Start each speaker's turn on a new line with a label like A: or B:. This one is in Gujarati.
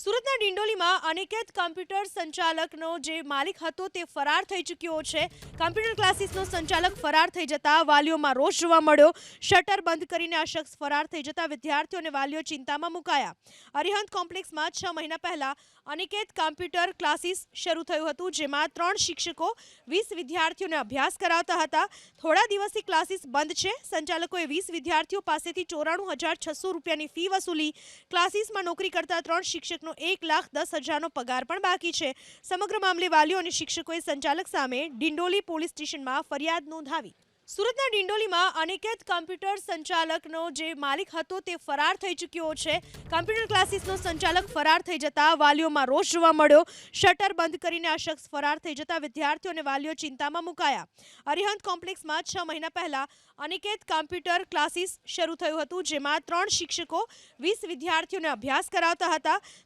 A: સુરતના ડિંડોલીમાં અનિકેત કોમ્પ્યુટર સંચાલકનો જે માલિક હતો તે ફરાર થઈ ચૂક્યો છે. કોમ્પ્યુટર ક્લાસીસનો સંચાલક ફરાર થઈ જતા વાલીઓમાં રોષ જોવા મળ્યો. શટર બંધ કરીને આ શખ્સ ફરાર થઈ જતા વિદ્યાર્થીઓ અને વાલીઓ ચિંતામાં મુકાયા. અરિહંત કોમ્પ્લેક્સમાં છ મહિના પહેલા અનિકેત કમ્પ્યુટર ક્લાસીસ શરૂ થયું હતું, જેમાં ત્રણ શિક્ષકો વીસ વિદ્યાર્થીઓને અભ્યાસ કરાવતા હતા. થોડા દિવસથી ક્લાસીસ બંધ છે. સંચાલકોએ વીસ વિદ્યાર્થીઓ પાસેથી ચોરાણું હજાર છસો રૂપિયાની ફી વસૂલી ક્લાસીસમાં નોકરી કરતા ત્રણ શિક્ષકનો એક લાખ દસ હજારનો પગાર પણ બાકી છે. સમગ્ર મામલે વાલીઓ અને શિક્ષકોએ સંચાલક સામે ડિંડોલી પોલીસ સ્ટેશનમાં ફરિયાદ નોંધાવી. સુરતના ડિંડોલીમાં અનિકેત કોમ્પ્યુટર સંચાલકનો જે માલિક હતો તે ફરાર થઈ ચૂક્યો છે. કોમ્પ્યુટર ક્લાસીસનો સંચાલક ફરાર થઈ જતા વાલીઓમાં રોષ જોવા મળ્યો. શટર બંધ કરીને આ શખ્સ ફરાર થઈ જતા વિદ્યાર્થીઓ અને વાલીઓ ચિંતામાં મુકાયા. અરિહંત કોમ્પ્લેક્સમાં છ મહિના પહેલા અનિકેત કોમ્પ્યુટર ક્લાસીસ શરૂ થયું હતું, જેમાં ત્રણ શિક્ષકો, વીસ વિદ્યાર્થીઓને અભ્યાસ કરાવતા હતા.